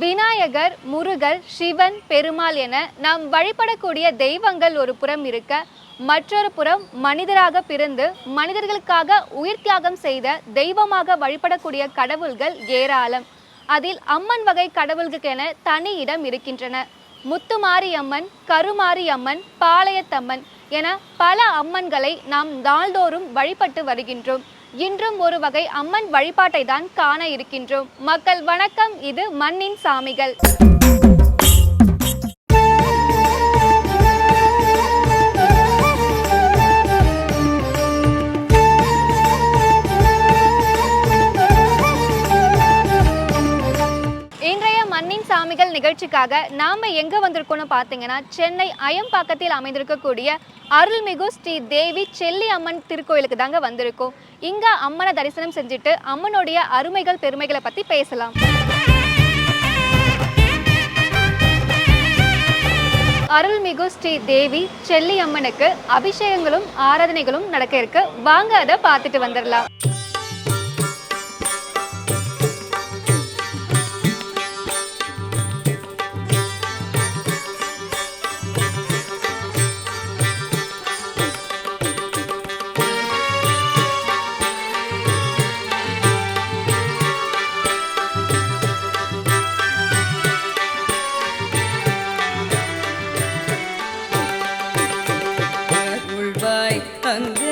விநாயகர் முருகர் சிவன் பெருமாள் என நாம் வழிபடக்கூடிய தெய்வங்கள் ஒரு புறம் இருக்க மற்றொரு புறம் மனிதராக பிறந்து மனிதர்களுக்காக உயிர் தியாகம் செய்த தெய்வமாக வழிபடக்கூடிய கடவுள்கள் ஏராளம். அதில் அம்மன் வகை கடவுள்களுக்கென தனி இடம் இருக்கின்றன. முத்துமாரி அம்மன் கருமாரி அம்மன் பாளையத்தம்மன் என பல அம்மன்களை நாம் நாள்தோறும் வழிபட்டு வருகின்றோம். இன்றும் ஒரு வகை அம்மன் வழிபாட்டை தான் காண இருக்கின்றோம். மக்கள் வணக்கம் இது மண்ணின் சாமிகள். சாமிகள் நிகழ்ச்சிக்காக நாம எங்க வந்திருக்கோம்னு பார்த்தீங்கன்னா சென்னை அயம்பாக்கத்தில் அமைந்திருக்கக்கூடிய அருள்மிகு ஸ்ரீ தேவி செல்லி அம்மன் திருக்கோயிலுக்கு தாங்க வந்திருக்கோம். இங்க அம்மனை தரிசனம் செஞ்சுட்டு அம்மனுடைய அருமைகள் பெருமைகளை பத்தி பேசலாம். அருள்மிகு ஸ்ரீ தேவி செல்லி அம்மனுக்கு அபிஷேகங்களும் ஆராதனைகளும் நடக்க இருக்கு. வாங்க அதை பார்த்துட்டு வந்துடலாம். அருள்வாய்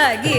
அருவாகி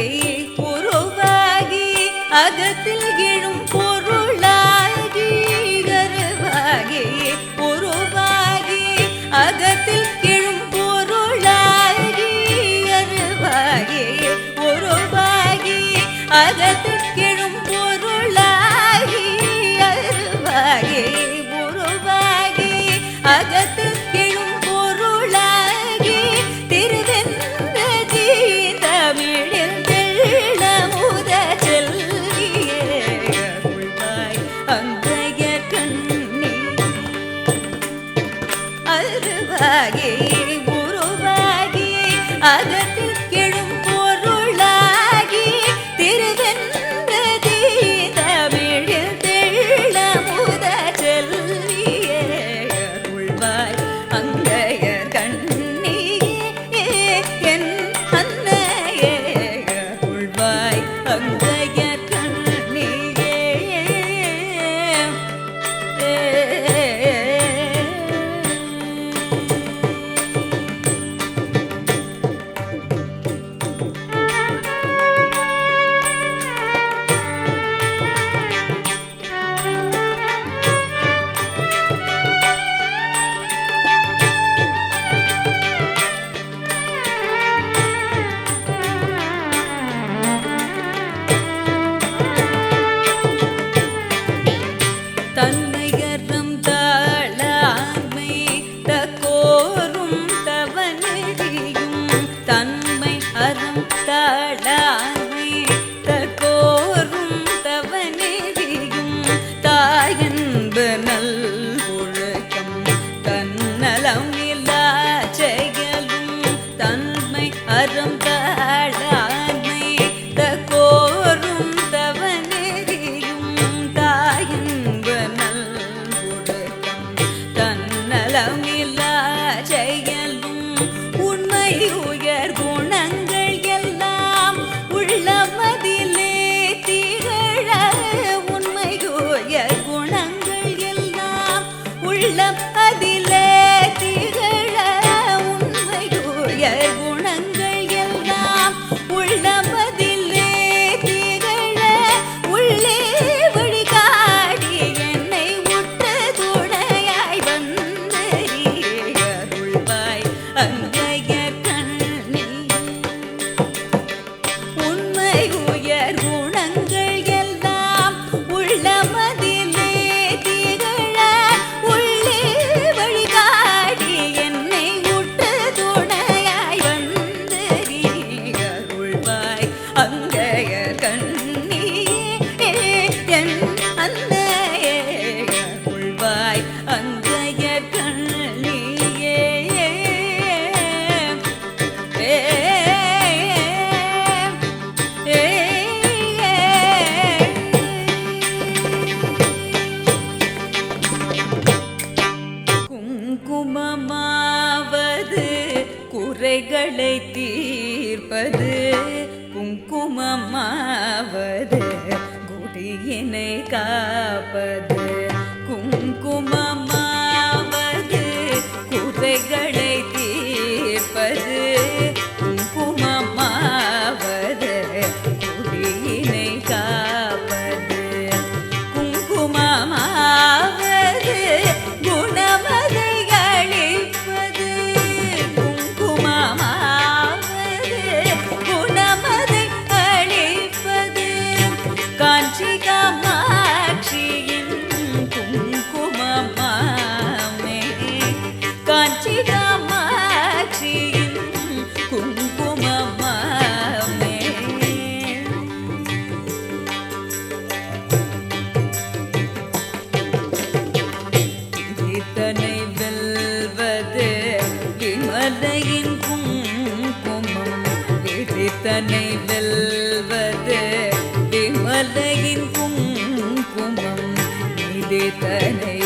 இதனை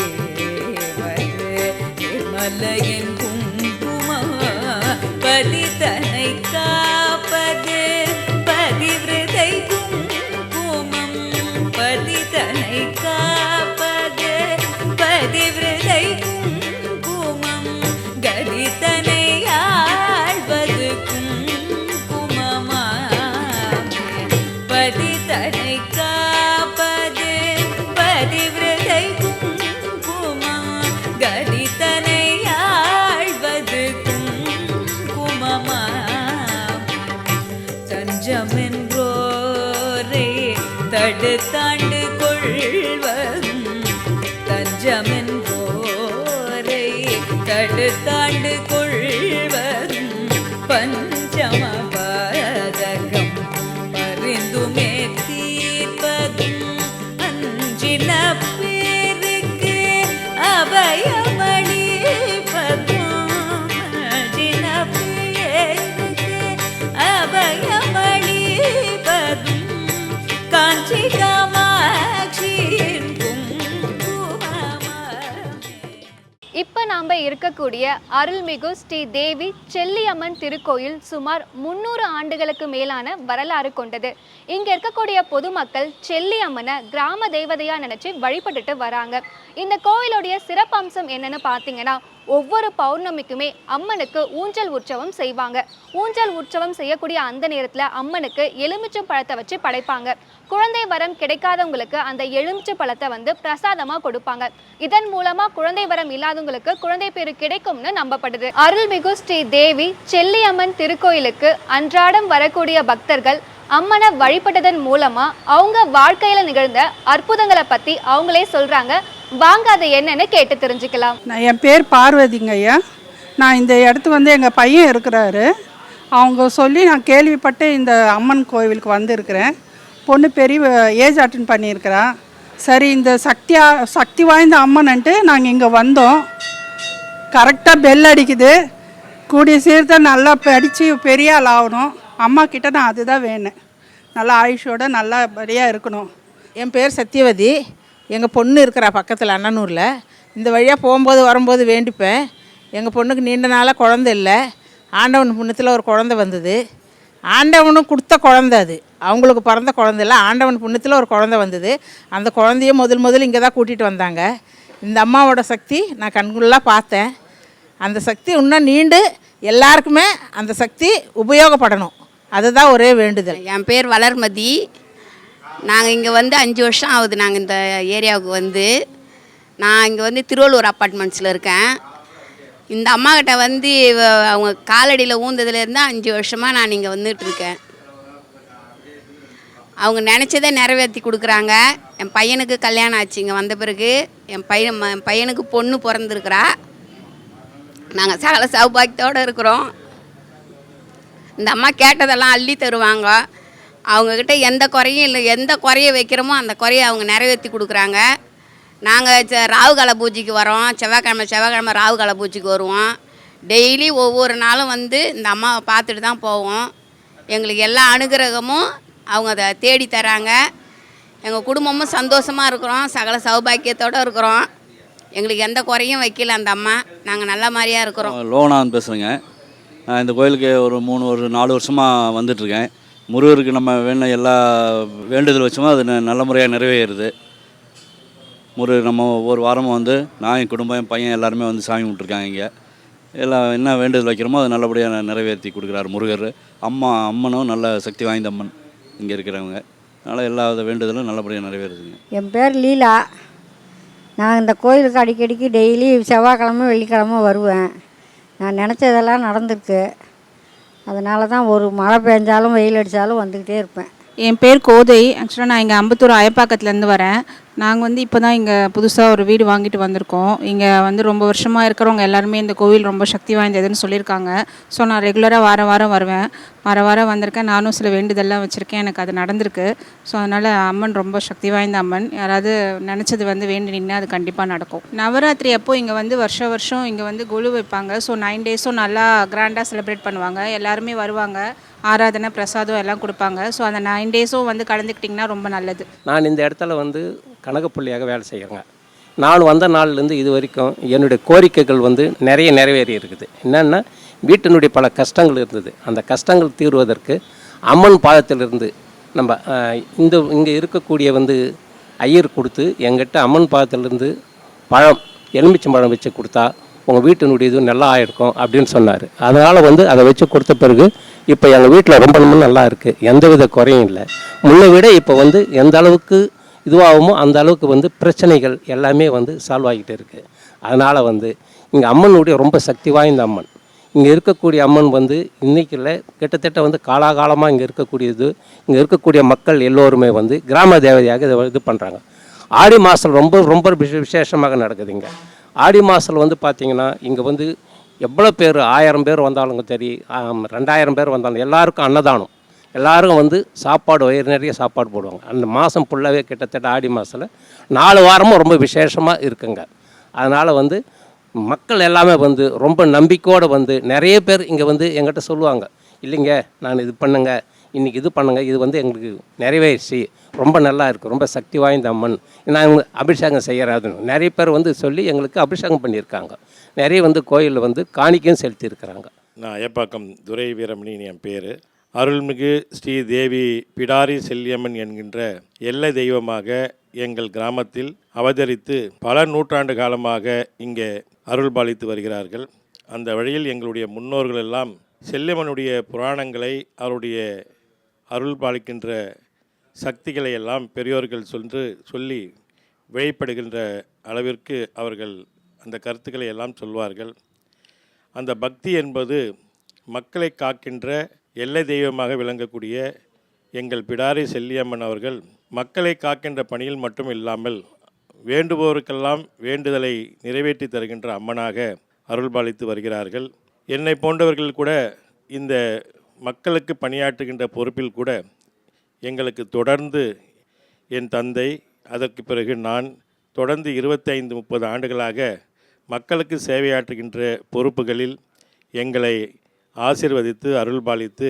வது தஞ்சமென்றோரை தடுத்தாண்டு இப்ப இருக்கக்கூடிய அருள்மிகு ஸ்ரீ தேவி செல்லியம்மன் திருக்கோயில் சுமார் முன்னூறு ஆண்டுகளுக்கு மேலான வரலாறு கொண்டது. இங்க இருக்கக்கூடிய பொதுமக்கள் செல்லியம்மனை கிராம தெய்வதையாக நினைச்சு வழிபட்டுட்டு வராங்க. இந்த கோயிலுடைய சிறப்பம்சம் என்னன்னு பார்த்தீங்கன்னா ஒவ்வொரு பௌர்ணமிக்குமே அம்மனுக்கு ஊஞ்சல் உற்சவம் செய்வாங்க. ஊஞ்சல் உற்சவம் செய்யக்கூடிய அந்த நேரத்தில் அம்மனுக்கு எலுமிச்சம் பழத்தை வச்சு படைப்பாங்க. குழந்தை வரம் கிடைக்காதவங்களுக்கு அந்த எலுமிச்சை பழத்தை வந்து பிரசாதமாக கொடுப்பாங்க. இதன் மூலமாக குழந்தை வரம் இல்லாதவங்களுக்கு குழந்தை பேரு கிடைக்கும்னு நம்பப்படுது. அருள்மிகு ஸ்ரீ தேவி செல்லியம்மன் திருக்கோயிலுக்கு அன்றாடம் வரக்கூடிய பக்தர்கள் அம்மனை வழிபட்டதன் மூலமா அவங்க வாழ்க்கையில நிகழ்ந்த அற்புதங்களை பத்தி அவங்களே சொல்றாங்க. வாங்க அது என்னன்னு கேட்டு தெரிஞ்சுக்கலாம். நான் என் பேர் பார்வதிங்க ஐயா. நான் இந்த இடத்து வந்து எங்கள் பையன் இருக்கிறாரு. அவங்க சொல்லி நான் கேள்விப்பட்டு இந்த அம்மன் கோவிலுக்கு வந்திருக்கிறேன். பொண்ணு பெரிய ஏஜ் அட்டன் பண்ணியிருக்கிறா. சரி இந்த சக்தியா சக்தி வாய்ந்த அம்மன்ன்ட்டு நாங்கள் இங்கே வந்தோம். கரெக்டாக பெல் அடிக்குது. கூடிய சீர்தான் நல்லா படித்து பெரிய ஆள் ஆகணும். அம்மா கிட்ட நான் அதுதான் வேணும். நல்லா ஆயுஷோட நல்லபடியாக இருக்கணும். என் பேர் சத்யவதி எங்கள் பொண்ணு இருக்கிறா பக்கத்தில் அண்ணனூரில். இந்த வழியாக போகும்போது வரும்போது வேண்டிப்பேன். எங்கள் பொண்ணுக்கு நீண்ட நாளாக குழந்த இல்லை. ஆண்டவன் புண்ணியத்தில் ஒரு குழந்த வந்தது. ஆண்டவனும் கொடுத்த குழந்த அது. அவங்களுக்கு பிறந்த குழந்தை இல்லை. ஆண்டவன் புண்ணியத்தில் ஒரு குழந்த வந்தது. அந்த குழந்தைய முதல் முதல் இங்கே தான் கூட்டிகிட்டு வந்தாங்க. இந்த அம்மாவோட சக்தி நான் கண்குள்ளாக பார்த்தேன். அந்த சக்தி இன்னும் நீண்டு எல்லாருக்குமே அந்த சக்தி உபயோகப்படணும். அதுதான் ஒரே வேண்டுதல். என் பேர் வளர்மதி. நாங்கள் இங்கே வந்து அஞ்சு வருஷம் ஆகுது நாங்கள் இந்த ஏரியாவுக்கு வந்து. நான் இங்கே வந்து திருவள்ளூர் அப்பார்ட்மெண்ட்ஸில் இருக்கேன். இந்த அம்மாக்கிட்ட வந்து அவங்க காலடியில் ஊந்ததுலேருந்து அஞ்சு வருஷமாக நான் இங்கே வந்துட்டுருக்கேன் அவங்க நினச்சதை நிறைவேற்றி கொடுக்குறாங்க. என் பையனுக்கு கல்யாணம் ஆச்சு இங்கே வந்த பிறகு. என் பையன் என் பையனுக்கு பொண்ணு பிறந்திருக்கிறா. நாங்கள் சகல சௌபாக்கியத்தோடு இருக்கிறோம். இந்த அம்மா கேட்டதெல்லாம் அள்ளி தருவாங்க. அவங்கக்கிட்ட எந்த குறையும் இல்லை. எந்த குறைய வைக்கிறோமோ அந்த குறையை அவங்க நிறைவேற்றி கொடுக்குறாங்க. நாங்கள் ராவுகால பூஜைக்கு வரோம். செவ்வாய்க்கிழமை செவ்வாய்க்கிழமை ராவுகால பூஜைக்கு வருவோம். டெய்லி ஒவ்வொரு நாளும் வந்து இந்த அம்மாவை பார்த்துட்டு தான் போவோம். எங்களுக்கு எல்லா அனுகிரகமும் அவங்க அதை தேடி தராங்க. எங்கள் குடும்பமும் சந்தோஷமாக இருக்கிறோம். சகல சௌபாக்கியத்தோடு இருக்கிறோம். எங்களுக்கு எந்த குறையும் வைக்கல அந்த அம்மா. நாங்கள் நல்ல மாதிரியாக இருக்கிறோம். லோனான் பேசுகிறேங்க நான் இந்த கோயிலுக்கு ஒரு மூணு ஒரு நாலு வருஷமாக வந்துட்டுருக்கேன் முருகருக்கு நம்ம வேணும் எல்லா வேண்டுதல் வச்சோமோ அது ந- நல்ல முறையாக நிறைவேறுது. முருகர் நம்ம ஒவ்வொரு வாரமும் வந்து நான் என் குடும்பம் என் பையன் எல்லாருமே வந்து சாமி கும்பிட்ருக்காங்க இங்கே. எல்லாம் என்ன வேண்டுதல் வைக்கிறோமோ அது நல்லபடியாக நிறைவேற்றி கொடுக்குறாரு முருகர். அம்மா அம்மனும் நல்ல சக்தி வாய்ந்த அம்மன் இங்கே இருக்கிறவங்க. அதனால் எல்லா வித வேண்டுதலும் நல்லபடியாக நிறைவேறுதுங்க. என் பேர் லீலா. நான் இந்த கோயிலுக்கு அடிக்கடிக்கு டெய்லி செவ்வாய்க்கிழமை வெள்ளிக்கிழமை வருவேன். நான் நினச்சதெல்லாம் நடந்திருக்கு. அதனால தான் ஒரு மழை பெஞ்சாலும் வெயில் அடித்தாலும் வந்துக்கிட்டே இருப்பேன். என் பேர் கோதை. ஆக்சுவலாக நான் இங்கே அம்பத்தூர் அயப்பாக்கத்துலேருந்து வரேன். நாங்கள் வந்து இப்போ தான் இங்கே புதுசாக ஒரு வீடு வாங்கிட்டு வந்திருக்கோம். இங்கே வந்து ரொம்ப வருஷமாக இருக்கிறவங்க எல்லாருமே இந்த கோவில் ரொம்ப சக்தி வாய்ந்ததுன்னு சொல்லியிருக்காங்க. ஸோ நான் ரெகுலராக வாரம் வாரம் வருவேன். வார வாரம் வந்திருக்கேன். நானும் சில வேண்டுதல்லாம் வச்சுருக்கேன். எனக்கு அது நடந்திருக்கு. ஸோ அதனால் அம்மன் ரொம்ப சக்தி வாய்ந்த அம்மன். யாராவது நினச்சது வந்து வேண்டி நின்று அது கண்டிப்பாக நடக்கும். நவராத்திரி அப்போ இங்கே வந்து வருஷ வருஷம் இங்கே வந்து குழு வைப்பாங்க. ஸோ நைன் டேஸும் நல்லா கிராண்டாக செலிப்ரேட் பண்ணுவாங்க. எல்லாருமே வருவாங்க. ஆராதனை பிரசாதம் எல்லாம் கொடுப்பாங்க. ஸோ அந்த நைன் டேஸும் வந்து கலந்துக்கிட்டிங்கன்னா ரொம்ப நல்லது. நான் இந்த இடத்துல வந்து கணக்குப்புள்ளியாக வேலை செய்கிறேங்க நான் வந்த நாள்லேருந்து இது வரைக்கும் என்னுடைய கோரிக்கைகள் வந்து நிறைய நிறைவேறி இருக்குது என்னென்னா வீட்டினுடைய பல கஷ்டங்கள் இருந்தது. அந்த கஷ்டங்கள் தீர்வதற்கு அம்மன் பாதத்திலிருந்து நம்ம இந்த இங்கே இருக்கக்கூடிய வந்து ஐயர் கொடுத்து எங்கிட்ட அம்மன் பாதத்திலிருந்து பழம் எலுமிச்சம்பழம் வச்சு கொடுத்தா உங்கள் வீட்டினுடைய இது நல்லா ஆயிருக்கும் அப்படின்னு சொன்னார். அதனால் வந்து அதை வச்சு கொடுத்த பிறகு இப்போ எங்கள் வீட்டில் ரொம்ப ரொம்ப நல்லா இருக்குது எந்தவித குறையும் இல்லை. முன்னை விட இப்போ வந்து எந்த அளவுக்கு இதுவாகுமோ அந்த அளவுக்கு வந்து பிரச்சனைகள் எல்லாமே வந்து சால்வ் ஆகிட்டு இருக்குது அதனால் வந்து இங்கே அம்மனுடைய ரொம்ப சக்தி வாய்ந்த அம்மன். இங்கே இருக்கக்கூடிய அம்மன் வந்து இன்னைக்கு இல்லை கிட்டத்தட்ட வந்து காலாகாலமாக இங்கே இருக்கக்கூடியது. இங்கே இருக்கக்கூடிய மக்கள் எல்லோருமே வந்து கிராம தேவதையாக இதை இது பண்ணுறாங்க ஆடி மாதம் ரொம்ப ரொம்ப விசேஷமாக நடக்குது இங்கே. ஆடி மாதம் வந்து பார்த்திங்கன்னா இங்கே வந்து எவ்வளோ பேர் ஆயிரம் பேர் வந்தாலும் சரி ரெண்டாயிரம் பேர் வந்தாலும் எல்லாருக்கும் அன்னதானம். எல்லோரும் வந்து சாப்பாடு வயிறு நிறைய சாப்பாடு போடுவாங்க. அந்த மாதம் ஃபுல்லாகவே கிட்டத்தட்ட ஆடி மாதத்தில் நாலு வாரமும் ரொம்ப விசேஷமாக இருக்குங்க. அதனால் வந்து மக்கள் எல்லாமே வந்து ரொம்ப நம்பிக்கையோடு வந்து நிறைய பேர் இங்கே வந்து எங்கிட்ட சொல்லுவாங்க இல்லைங்க நான் இது பண்ணுங்க இன்றைக்கி இது பண்ணுங்க இது வந்து எங்களுக்கு நிறைவேறிச்சு ரொம்ப நல்லா இருக்குது ரொம்ப சக்தி வாய்ந்த அம்மன் நான் அபிஷேகம் செய்யறாதுன்னு. நிறைய பேர் வந்து சொல்லி எங்களுக்கு அபிஷேகம் பண்ணியிருக்காங்க. நிறைய வந்து கோயிலில் வந்து காணிக்கையும் செலுத்தியிருக்கிறாங்க. நான் ஐயப்பாக்கம் துரை வீரமணி என் பேர். அருள்மிகு ஸ்ரீ தேவி பிடாரி செல்லியம்மன் என்கின்ற எல்லை தெய்வமாக எங்கள் கிராமத்தில் அவதரித்து பல நூற்றாண்டு காலமாக இங்கே அருள் பாலித்து வருகிறார்கள். அந்த வழியில் எங்களுடைய முன்னோர்கள் எல்லாம் செல்லியம்மனுடைய புராணங்களை அவருடைய அருள் பாலிக்கின்ற சக்திகளை எல்லாம் பெரியோர்கள் சொல்லி சொல்லி வெளிப்படுகின்ற அளவிற்கு அவர்கள் அந்த கருத்துக்களை எல்லாம் சொல்வார்கள். அந்த பக்தி என்பது மக்களை காக்கின்ற எல்லை தெய்வமாக விளங்கக்கூடிய எங்கள் பிடாரி செல்லியம்மன் அவர்கள் மக்களை காக்கின்ற பணியில் மட்டும் இல்லாமல் வேண்டுபவருக்கெல்லாம் வேண்டுதலை நிறைவேற்றி தருகின்ற அம்மனாக அருள்பாலித்து வருகிறார்கள். என்னை போன்றவர்கள் கூட இந்த மக்களுக்கு பணியாற்றுகின்ற பொறுப்பில் கூட எங்களுக்கு தொடர்ந்து என் தந்தை அதற்கு பிறகு நான் தொடர்ந்து இருபத்தைந்து முப்பது ஆண்டுகளாக மக்களுக்கு சேவையாற்றுகின்ற பொறுப்புகளில் எங்களை ஆசிர்வதித்து அருள்பாலித்து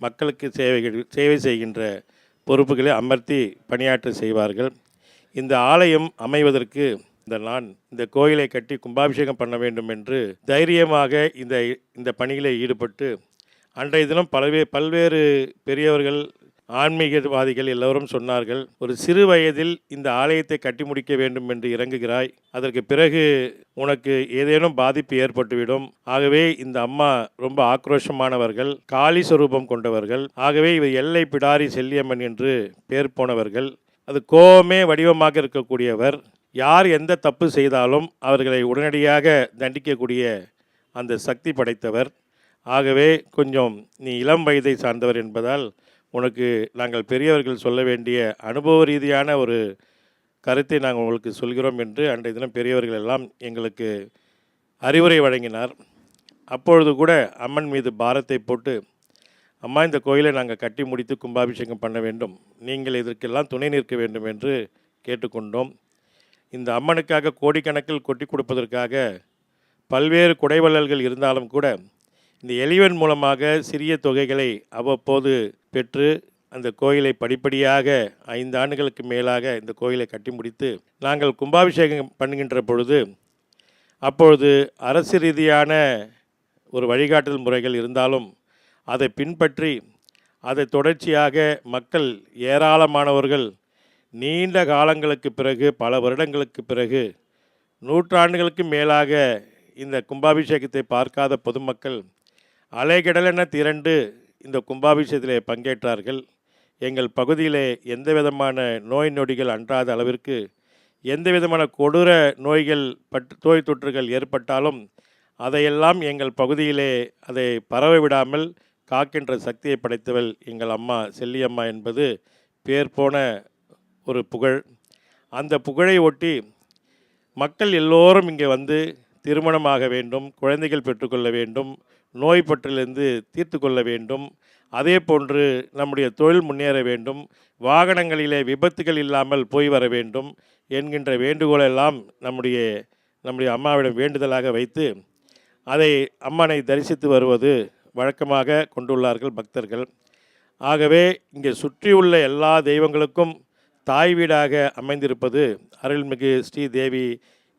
மக்களுக்கு சேவைகள் சேவை செய்கின்ற பொறுப்புகளை அமர்த்தி பணியாற்ற செய்வார்கள். இந்த ஆலயம் அமைவதற்கு இந்த நான் இந்த கோயிலை கட்டி கும்பாபிஷேகம் பண்ண வேண்டும் என்று தைரியமாக இந்த இந்த பணிகளை ஈடுபட்டு அன்றைய தினம் பல்வே பல்வேறு பெரியவர்கள் ஆன்மீகவாதிகள் எல்லோரும் சொன்னார்கள் ஒரு சிறு வயதில் இந்த ஆலயத்தை கட்டி முடிக்க வேண்டும் என்று இறங்குகிறாய். அதற்கு பிறகு உனக்கு ஏதேனும் பாதிப்பு ஏற்பட்டுவிடும். ஆகவே இந்த அம்மா ரொம்ப ஆக்ரோஷமானவர்கள் காளி சுரூபம் கொண்டவர்கள். ஆகவே இவர் எல்லை பிடாரி செல்லியம்மன் என்று பேர் போனவர்கள். அது கோவமே வடிவமாக இருக்கக்கூடியவர். யார் எந்த தப்பு செய்தாலும் அவர்களை உடனடியாக தண்டிக்கக்கூடிய அந்த சக்தி படைத்தவர். ஆகவே கொஞ்சம் நீ இளம் வயதை சார்ந்தவர் என்பதால் உனக்கு நாங்கள் பெரியவர்கள் சொல்ல வேண்டிய அனுபவ ரீதியான ஒரு கருத்தை நாங்கள் உங்களுக்கு சொல்கிறோம் என்று அன்றைய தினம் பெரியவர்கள் எல்லாம் எங்களுக்கு அறிவுரை வழங்கினார். அப்பொழுது கூட அம்மன் மீது பாரத்தை போட்டு அம்மா இந்த கோயிலை நாங்கள் கட்டி முடித்து கும்பாபிஷேகம் பண்ண வேண்டும். நீங்கள் இதற்கெல்லாம் துணை நிற்க வேண்டும் என்று கேட்டுக்கொண்டோம். இந்த அம்மனுக்காக கோடிக்கணக்கில் கொட்டி கொடுப்பதற்காக பல்வேறு குடைவள்ளல்கள் இருந்தாலும் கூட இந்த எளிவன் மூலமாக சிறிய தொகைகளை அவ்வப்போது பெற்று அந்த கோயிலை படிப்படியாக ஐந்து ஆண்டுகளுக்கு மேலாக இந்த கோயிலை கட்டி முடித்து நாங்கள் கும்பாபிஷேகம் பண்ணுகின்ற பொழுது அப்பொழுது அரசு ரீதியான ஒரு வழிகாட்டுதல் முறைகள் இருந்தாலும் அதை பின்பற்றி அதை தொடர்ச்சியாக மக்கள் ஏராளமானவர்கள் நீண்ட காலங்களுக்கு பிறகு பல வருடங்களுக்கு பிறகு நூற்றாண்டுகளுக்கு மேலாக இந்த கும்பாபிஷேகத்தை பார்க்காத பொதுமக்கள் அலைகடலென திரண்டு இந்த கும்பாபிஷேகத்தில் பங்கேற்றார்கள். எங்கள் பகுதியிலே எந்த விதமான நோய் நொடிகள் அன்றாத அளவிற்கு எந்த விதமான கொடூர நோய்கள் பட் நோய் தொற்றுகள் ஏற்பட்டாலும் அதையெல்லாம் எங்கள் பகுதியிலே அதை பரவ விடாமல் காக்கின்ற சக்தியை படைத்தவள் எங்கள் அம்மா செல்லியம்மா என்பது பேர் போன ஒரு புகழ். அந்த புகழை ஒட்டி மக்கள் எல்லோரும் இங்கே வந்து திருமணமாக வேண்டும் குழந்தைகள் பெற்றுக்கொள்ள வேண்டும் நோய் பற்றிலிருந்து தீர்த்து கொள்ள வேண்டும். அதே போன்று நம்முடைய தொழில் முன்னேற வேண்டும் வாகனங்களிலே விபத்துகள் இல்லாமல் போய் வர வேண்டும் என்கின்ற வேண்டுகோளெல்லாம் நம்முடைய நம்முடைய அம்மாவிடம் வேண்டுதலாக வைத்து அதை அம்மனை தரிசித்து வருவது வழக்கமாக கொண்டுள்ளார்கள் பக்தர்கள். ஆகவே இங்கே சுற்றியுள்ள எல்லா தெய்வங்களுக்கும் தாய் வீடாக அமைந்திருப்பது அருள்மிகு ஸ்ரீ தேவி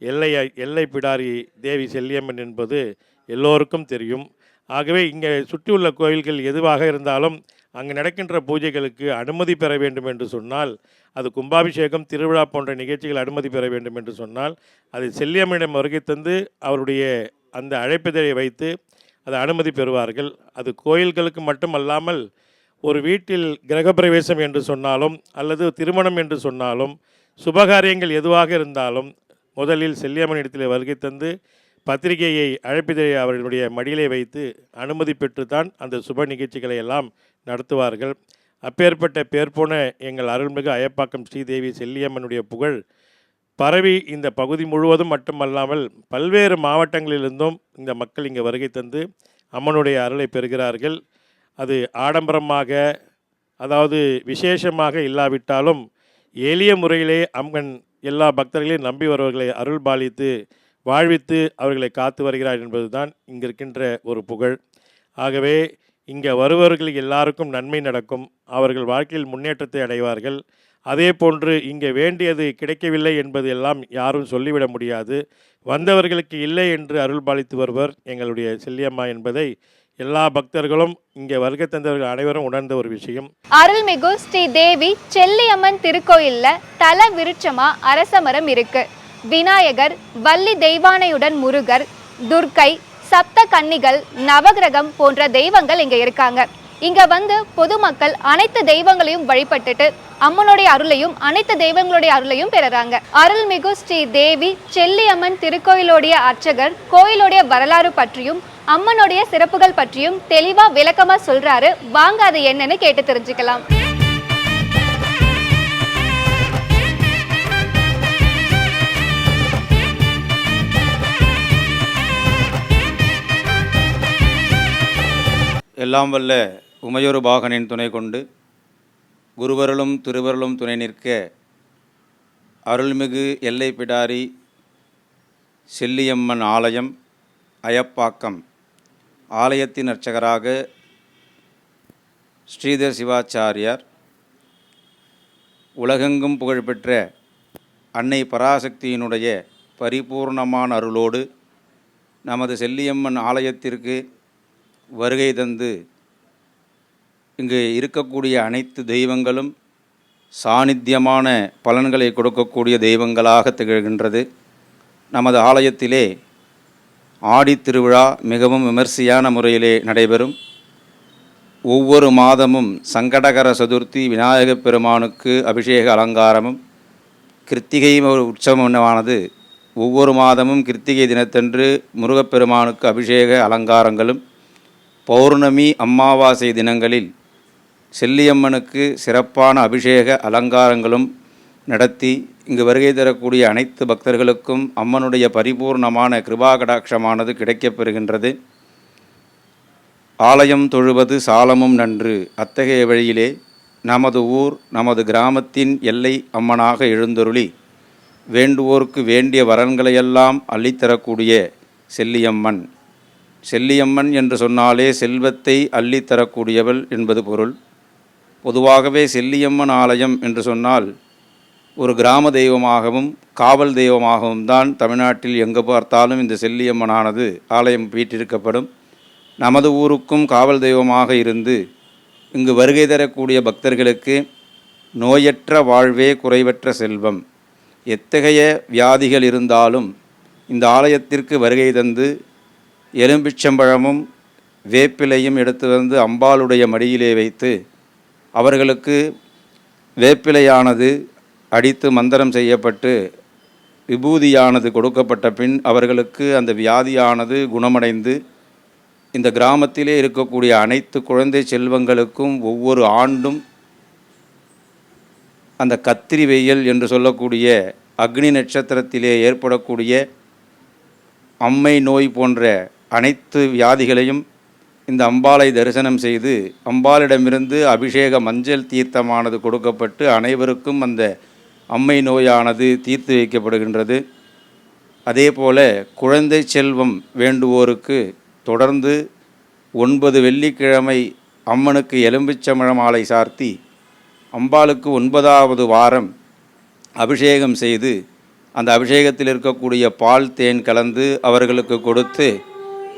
எல்லை எல்லை பிடாரி தேவி செல்லியம்மன் என்பது எல்லோருக்கும் தெரியும். ஆகவே இங்கே சுற்றியுள்ள கோயில்கள் எதுவாக இருந்தாலும் அங்கு நடக்கின்ற பூஜைகளுக்கு அனுமதி பெற வேண்டும் என்று சொன்னால் அது கும்பாபிஷேகம் திருவிழா போன்ற நிகழ்ச்சிகள் அனுமதி பெற வேண்டும் என்று சொன்னால் அது செல்லியம்மனிடம் வருகை தந்து அவருடைய அந்த அழைப்பிதழை வைத்து அது அனுமதி பெறுவார்கள். அது கோயில்களுக்கு மட்டுமல்லாமல் ஒரு வீட்டில் கிரகப்பிரவேசம் என்று சொன்னாலும் அல்லது திருமணம் என்று சொன்னாலும் சுபகாரியங்கள் எதுவாக இருந்தாலும் முதலில் செல்லியம்மன் இடத்திலே வருகை தந்து பத்திரிகையை அழைப்பிதழை அவர்களுடைய மடியிலே வைத்து அனுமதி பெற்றுத்தான் அந்த சுப நிகழ்ச்சிகளை எல்லாம் நடத்துவார்கள். அப்பேற்பட்ட பேர்போன எங்கள் அருள்மிகு அயப்பாக்கம் ஸ்ரீதேவி செல்லியம்மனுடைய புகழ் பரவி இந்த பகுதி முழுவதும் மட்டுமல்லாமல் பல்வேறு மாவட்டங்களிலிருந்தும் இந்த மக்கள் இங்கே வருகை தந்து அம்மனுடைய அருளை பெறுகிறார்கள். அது ஆடம்பரமாக அதாவது விசேஷமாக இல்லாவிட்டாலும் எளிய முறையிலே அம்மன் எல்லா பக்தர்களையும் நம்பி வருவர்களை அருள் பாலித்து வாழ்வித்து அவர்களை காத்து வருகிறார் என்பதுதான் இங்கே இருக்கின்ற ஒரு புகழ். ஆகவே இங்கே வருபவர்களுக்கு எல்லாருக்கும் நன்மை நடக்கும். அவர்கள் வாழ்க்கையில் முன்னேற்றத்தை அடைவார்கள். அதே போன்று இங்கே வேண்டியது கிடைக்கவில்லை என்பது எல்லாம் யாரும் சொல்லிவிட முடியாது. வந்தவர்களுக்கு இல்லை என்று அருள் பாலித்து வருவர் எங்களுடைய செல்லியம்மா என்பதை எல்லா பக்தர்களும் இங்கே வருகை தந்தவர்கள் அனைவரும் உணர்ந்த ஒரு விஷயம். அருள்மிகு ஸ்ரீ தேவி செல்லியம்மன் திருக்கோயில்ல தல விருட்சமா அரச மரம் இருக்கு. விநாயகர் வள்ளி தெய்வானையுடன் முருகர் துர்க்கை சப்த கன்னிகள் நவகிரகம் போன்ற தெய்வங்கள் இங்க இருக்காங்க. இங்க வந்து பொதுமக்கள் அனைத்து தெய்வங்களையும் வழிபட்டுட்டு அம்மனுடைய அருளையும் அனைத்து தெய்வங்களுடைய அருளையும் பெறுறாங்க. அருள்மிகு ஸ்ரீ தேவி செல்லியம்மன் திருக்கோயிலுடைய அர்ச்சகர் கோயிலுடைய வரலாறு பற்றியும் அம்மனுடைய சிறப்புகள் பற்றியும் தெளிவா விளக்கமா சொல்றாரு. வாங்க அது என்னன்னு கேட்டு தெரிஞ்சுக்கலாம். எல்லாம் வல்ல உமையொரு பாகனின் துணை கொண்டு குருவருளும் திருவருளும் துணை நிற்க அருள்மிகு எல்லை பிடாரி செல்லியம்மன் ஆலயம் அயப்பாக்கம் ஆலயத்தின் அர்ச்சகராக ஸ்ரீதர் சிவாச்சாரியார். உலகெங்கும் புகழ்பெற்ற அன்னை பராசக்தியினுடைய பரிபூர்ணமான அருளோடு நமது செல்லியம்மன் ஆலயத்திற்கு வருகை தந்து இங்கு இருக்கக்கூடிய அனைத்து தெய்வங்களும் சாநித்தியமான பலன்களை கொடுக்கக்கூடிய தெய்வங்களாக திகழ்கின்றது. நமது ஆலயத்திலே ஆடித்திருவிழா மிகவும் விமர்சையான முறையிலே நடைபெறும். ஒவ்வொரு மாதமும் சங்கடகர சதுர்த்தி விநாயகப் பெருமானுக்கு அபிஷேக அலங்காரமும் கிருத்திகை உற்சவமானது ஒவ்வொரு மாதமும் கிருத்திகை தினத்தன்று முருகப்பெருமானுக்கு அபிஷேக அலங்காரங்களும் பௌர்ணமி அமாவாசை தினங்களில் செல்லியம்மனுக்கு சிறப்பான அபிஷேக அலங்காரங்களும் நடத்தி இங்கு வருகை தரக்கூடிய அனைத்து பக்தர்களுக்கும் அம்மனுடைய பரிபூர்ணமான கிருபா கடாட்சமானது கிடைக்கப் பெறுகின்றது ஆலயம் தொழுவது சாலமும் நன்று. அத்தகைய வழியிலே நமது ஊர் நமது கிராமத்தின் எல்லை அம்மனாக எழுந்தருளி வேண்டுவோர்க்கு வேண்டிய வரன்களையெல்லாம் அள்ளித்தரக்கூடிய செல்லியம்மன். செல்லியம்மன் என்று சொன்னாலே செல்வத்தை அள்ளித்தரக்கூடியவள் என்பது பொருள். பொதுவாகவே செல்லியம்மன் ஆலயம் என்று சொன்னால் ஒரு கிராம தெய்வமாகவும் காவல் தெய்வமாகவும் தான் தமிழ்நாட்டில் எங்கு பார்த்தாலும் இந்த செல்லியம்மனானது ஆலயம் வீட்டிருக்கப்படும் நமது ஊருக்கும் காவல் தெய்வமாக இருந்து இங்கு வருகை தரக்கூடிய பக்தர்களுக்கு நோயற்ற வாழ்வே குறைவற்ற செல்வம். எத்தகைய வியாதிகள் இருந்தாலும் இந்த ஆலயத்திற்கு வருகை தந்து எலும்பிச்சம்பழமும் வேப்பிலையும் எடுத்து வந்து அம்பாளுடைய மடியிலே வைத்து அவர்களுக்கு வேப்பிலையானது அடித்து மந்திரம் செய்யப்பட்டு விபூதியானது கொடுக்கப்பட்ட பின் அவர்களுக்கு அந்த வியாதியானது குணமடைந்து இந்த கிராமத்திலே இருக்கக்கூடிய அனைத்து குழந்தை செல்வங்களுக்கும் ஒவ்வொரு ஆண்டும் அந்த கத்திரி வெயில் என்று சொல்லக்கூடிய அக்னி நட்சத்திரத்திலே ஏற்படக்கூடிய அம்மை நோய் போன்ற அனைத்து வியாதிகளையும் இந்த அம்பாளை தரிசனம் செய்து அம்பாளிடமிருந்து அபிஷேக மஞ்சள் தீர்த்தமானது கொடுக்கப்பட்டு அனைவருக்கும் அந்த அம்மை நோயானது தீர்த்து வைக்கப்படுகின்றது. அதே போல குழந்தை செல்வம் வேண்டுவோருக்கு தொடர்ந்து ஒன்பது வெள்ளிக்கிழமை அம்மனுக்கு எலும்பிச்சம்பழ மாலை சார்த்தி அம்பாளுக்கு ஒன்பதாவது வாரம் அபிஷேகம் செய்து அந்த அபிஷேகத்தில் இருக்கக்கூடிய பால் தேன் கலந்து அவர்களுக்கு கொடுத்து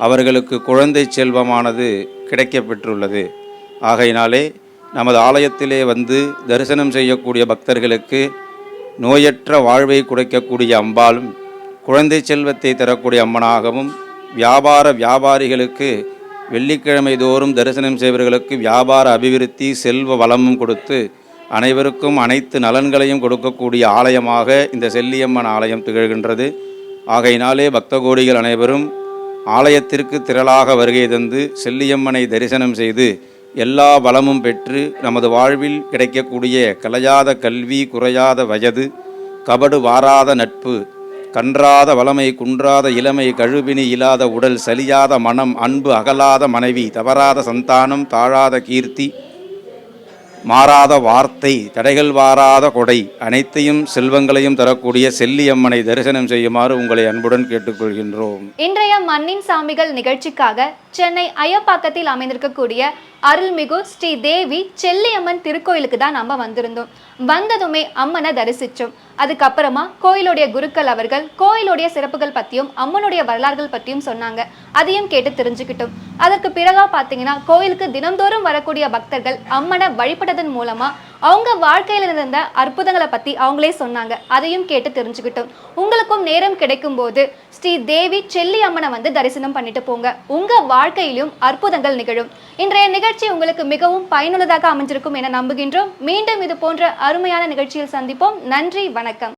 அவர்களுக்கு குழந்தை செல்வமானது கிடைக்கப்பெற்றுள்ளது. ஆகையினாலே நமது ஆலயத்திலே வந்து தரிசனம் செய்யக்கூடிய பக்தர்களுக்கு நோயற்ற வாழ்வை குறைக்கக்கூடிய அம்பாளும் குழந்தை செல்வத்தை தரக்கூடிய அம்மனாகவும் வியாபார வியாபாரிகளுக்கு வெள்ளிக்கிழமை தோறும் தரிசனம் செய்பவர்களுக்கு வியாபார அபிவிருத்தி செல்வ வளமும் கொடுத்து அனைவருக்கும் அனைத்து நலன்களையும் கொடுக்கக்கூடிய ஆலயமாக இந்த செல்லியம்மன் ஆலயம் திகழ்கின்றது. ஆகையினாலே பக்த கோடிகள் அனைவரும் ஆலயத்திற்கு திரளாக வருகை தந்து செல்லியம்மனை தரிசனம் செய்து எல்லா வளமும் பெற்று நமது வாழ்வில் கிடைக்கக்கூடிய கலையாத கல்வி குறையாத வயது கபடு வாராத நட்பு கன்றாத வளமை குன்றாத இளமை கழுவினி இல்லாத உடல் சலியாத மனம் அன்பு அகலாத மனைவி தவறாத சந்தானம் தாழாத கீர்த்தி மாறாத வார்த்தை தடைகள் வாராத கொடை அனைத்தையும் செல்வங்களையும் தரக்கூடிய செல்லியம்மனை தரிசனம் செய்யுமாறு உங்களை அன்புடன் கேட்டுக்கொள்கின்றோம். இன்றைய மண்ணின் சாமிகள் நிகழ்ச்சிக்காக சென்னை அயப்பாக்கத்தில் அமைந்திருக்கக்கூடிய அருள்மிகு ஸ்ரீ தேவி செல்லியம்மன் திருக்கோயிலுக்கு தான் நம்ம வந்திருந்தோம். வந்ததுமே அம்மனை தரிசித்தோம் அதுக்கப்புறமா கோயிலுடைய குருக்கள் அவர்கள் கோயிலுடைய சிறப்புகள் பற்றியும் அம்மனுடைய வரலாறுகள் பற்றியும் சொன்னாங்க. அதையும் கேட்டு தெரிஞ்சுக்கிட்டோம். அதற்கு பிறகா பார்த்தீங்கன்னா கோயிலுக்கு தினம்தோறும் வரக்கூடிய பக்தர்கள் அம்மனை வழிபட்டதன் மூலமாக அவங்க வாழ்க்கையில் இருந்த அற்புதங்களை பற்றி அவங்களே சொன்னாங்க. அதையும் கேட்டு தெரிஞ்சுக்கிட்டோம். உங்களுக்கும் நேரம் கிடைக்கும் போது ஸ்ரீ தேவி செல்லி அம்மனை வந்து தரிசனம் பண்ணிட்டு போங்க. உங்கள் வாழ்க்கையிலும் அற்புதங்கள் நிகழும். இன்றைய நிகழ்ச்சி உங்களுக்கு மிகவும் பயனுள்ளதாக அமைஞ்சிருக்கும் என நம்புகின்றோம். மீண்டும் இது போன்ற அருமையான நிகழ்ச்சியில் சந்திப்போம். நன்றி வணக்கம்.